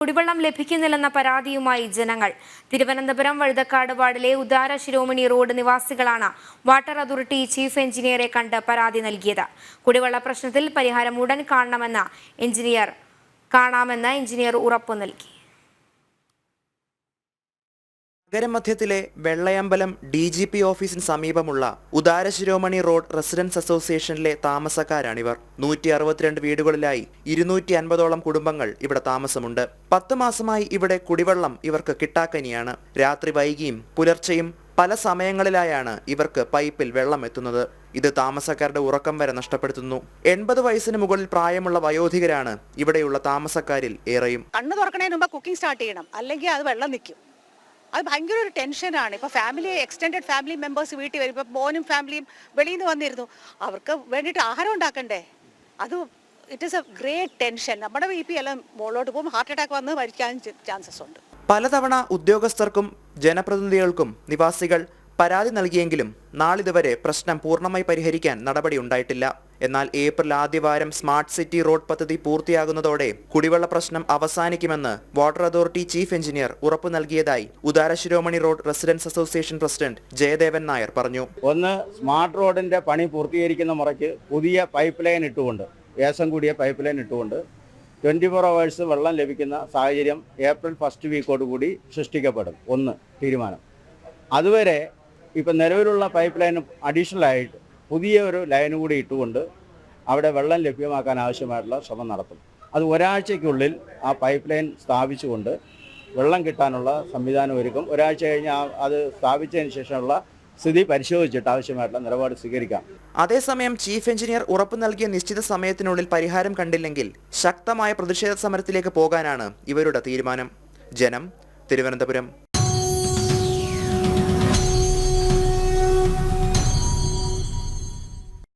കുടിവെള്ളം ലഭിക്കുന്നില്ലെന്ന പരാതിയുമായി ജനങ്ങൾ. തിരുവനന്തപുരം വഴുതക്കാട് വാർഡിലെ ഉദാര ശിരോമണി റോഡ് നിവാസികളാണ് വാട്ടർ അതോറിറ്റി ചീഫ് എഞ്ചിനീയറെ കണ്ട് പരാതി നൽകിയത്. കുടിവെള്ള പ്രശ്നത്തിൽ പരിഹാരം ഉടൻ കാണണമെന്ന് എഞ്ചിനീയർ കാണാമെന്ന് എഞ്ചിനീയർ ഉറപ്പു നൽകി. നഗരമധ്യത്തിലെ വെള്ളയമ്പലം ഡി ജി പി ഓഫീസിന് സമീപമുള്ള ഉദാരശിരോമണി റോഡ് റെസിഡൻസ് അസോസിയേഷനിലെ താമസക്കാരാണിവർ. നൂറ്റി അറുപത്തിരണ്ട് വീടുകളിലായി ഇരുന്നൂറ്റി അൻപതോളം കുടുംബങ്ങൾ ഇവിടെ താമസമുണ്ട്. പത്ത് മാസമായി ഇവിടെ കുടിവെള്ളം ഇവർക്ക് കിട്ടാക്കനിയാണ്. രാത്രി വൈകിയും പുലർച്ചെയും പല സമയങ്ങളിലായാണ് ഇവർക്ക് പൈപ്പിൽ വെള്ളം എത്തുന്നത്. ഇത് താമസക്കാരുടെ ഉറക്കം വരെ നഷ്ടപ്പെടുത്തുന്നു. എൺപത് വയസ്സിന് മുകളിൽ പ്രായമുള്ള വയോധികരാണ് ഇവിടെയുള്ള താമസക്കാരിൽ ഏറെയും. കണ്ണു തുറക്കണതിന് മുമ്പ് കുക്കിംഗ് സ്റ്റാർട്ട് ചെയ്യണം. അല്ലെങ്കിൽ അത് വെള്ളം നിൽക്കും അത് ഭയങ്കര ഒരു ടെൻഷനാണ് ഇപ്പോൾ ഫാമിലി എക്സ്റ്റെൻഡഡ് ഫാമിലി മെമ്പേഴ്സ് വീട്ടിൽ വരും. ഇപ്പോൾ മോനും ഫാമിലിയും വെളിയിൽ നിന്ന് വന്നിരുന്നു. അവർക്ക് വേണ്ടിയിട്ട് ആഹാരം ഉണ്ടാക്കണ്ടേ? അത് it is a great tension നമ്മുടെ പി എല്ലാം മുകളിലോട്ട് പോകും. ഹാർട്ട് അറ്റാക്ക് വന്ന് മരിക്കാൻ ചാൻസസ് ഉണ്ട്. പലതവണ ഉദ്യോഗസ്ഥർക്കും ജനപ്രതിനിധികൾക്കും നിവാസികൾ പരാതി നൽകിയെങ്കിലും നാളിതുവരെ പ്രശ്നം പൂർണമായി പരിഹരിക്കാൻ നടപടി ഉണ്ടായിട്ടില്ല. എന്നാൽ ഏപ്രിൽ ആദ്യവാരം സ്മാർട്ട് സിറ്റി റോഡ് പദ്ധതി പൂർത്തിയാകുന്നതോടെ കുടിവെള്ള പ്രശ്നം അവസാനിക്കുമെന്ന് വാട്ടർ അതോറിറ്റി ചീഫ് എഞ്ചിനീയർ ഉറപ്പു നൽകിയതായി Udarasiromani road residence association president Jayadevan Nair പറഞ്ഞു. ഒന്ന് സ്മാർട്ട് റോഡിന്റെ പണി പൂർത്തീകരിക്കുന്ന മുറയ്ക്ക് പുതിയ പൈപ്പ് ലൈൻ ഇട്ടുകൊണ്ട് വേഷം കൂടിയ പൈപ്പ് ലൈൻ ഇട്ടുകൊണ്ട് ട്വന്റി ഫോർ അവേഴ്സ് വെള്ളം ലഭിക്കുന്ന സാഹചര്യം ഏപ്രിൽ ഫസ്റ്റ് വീക്കോട് കൂടി സൃഷ്ടിക്കപ്പെടും. ഒന്ന് തീരുമാനം. അതുവരെ ഇപ്പം നിലവിലുള്ള പൈപ്പ് ലൈൻ അഡീഷണൽ ആയിട്ട് പുതിയ ഒരു ലൈൻ കൂടി ഇട്ടുകൊണ്ട് അവിടെ വെള്ളം ലഭ്യമാക്കാൻ ആവശ്യമായിട്ടുള്ള ശ്രമം നടത്തും. അത് ഒരാഴ്ചയ്ക്കുള്ളിൽ ആ പൈപ്പ് ലൈൻ സ്ഥാപിച്ചുകൊണ്ട് വെള്ളം കിട്ടാനുള്ള സംവിധാനം ഒരുക്കും. ഒരാഴ്ച കഴിഞ്ഞ് അത് സ്ഥാപിച്ചതിന് ശേഷമുള്ള സ്ഥിതി പരിശോധിച്ചിട്ട് ആവശ്യമായിട്ടുള്ള നിലപാട് സ്വീകരിക്കാം. അതേസമയം ചീഫ് എഞ്ചിനീയർ ഉറപ്പു നൽകിയ നിശ്ചിത സമയത്തിനുള്ളിൽ പരിഹാരം കണ്ടില്ലെങ്കിൽ ശക്തമായ പ്രതിഷേധ സമരത്തിലേക്ക് പോകാനാണ് ഇവരുടെ തീരുമാനം. ജനം തിരുവനന്തപുരം.